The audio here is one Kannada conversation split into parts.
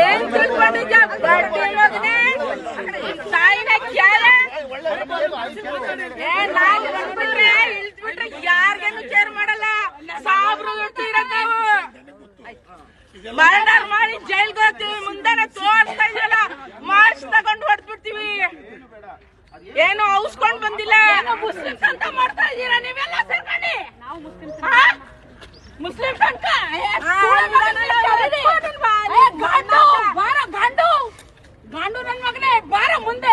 ಏನ್ ತಿಳ್ಕೊಂಡಿದ್ಯ ಬಡ್ಡಿ ಹೋಗ್ನೆ ತಾಯಿನ ಕೇರ್ ಮಾಡಲ್ಲ ಸಾಬ್ರು ಇರತ್ತ ನಾವು ಮಾಡಿ ಜೈಲ್ ಹೋಗ್ತೀವಿ ಮುಂದೆನೆ ತೋರಿಸ್ತಾ ಮಾರ್ಚ್ ತಗೊಂಡು ಹೊಡೆದ್ಬಿಡ್ತೀವಿ ಏನು ಔಸ್ಕೊಂಡ್ ಬಂದಿಲ್ಲ ಮಾಡ್ತಾ ಇದೀರಾ ನೀವೆಲ್ಲ? ನನ್ ಮಗನೇ ಬಾರ ಮುಂದೆ.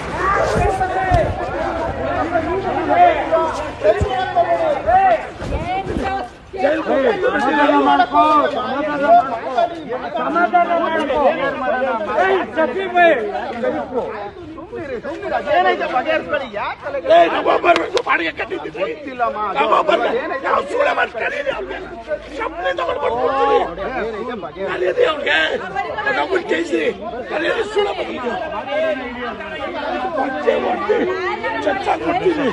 ಬಂದಿದ್ದು ಮಾಡ್ಕೋ ಸಮಾಧಾನ ಮಾಡ್ಕೋ ಕೊಡ್ತೀವಿ.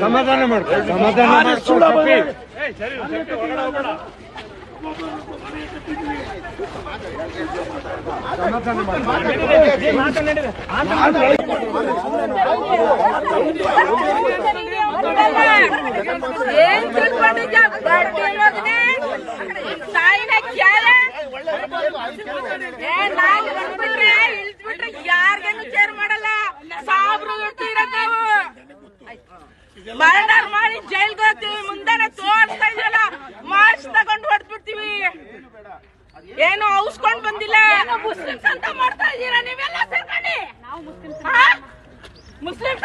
ಸಮಾಧಾನ ಮಾಡ್ಕೊ ಸಮಾಧಾನ ಮಾಡ್ಕೋ ಮಾಡಲ್ಲ. ಇರೋದು. ನಾವು ಮರ್ಡರ್ ಮಾಡಿ ಜೈಲ್ಗೆ ಏನು ಔಸ್ಕೊಂಡ್ ಬಂದಿಲ್ಲ. ಮುಸ್ಲಿಮ್ಸ್. ಅಂತ ಮಾಡ್ತಾ ಇದೀರಾ ನೀವೆಲ್ಲ ಸೇರ್ಕೊಂಡು ಮುಸ್ಲಿಮ್ಸ್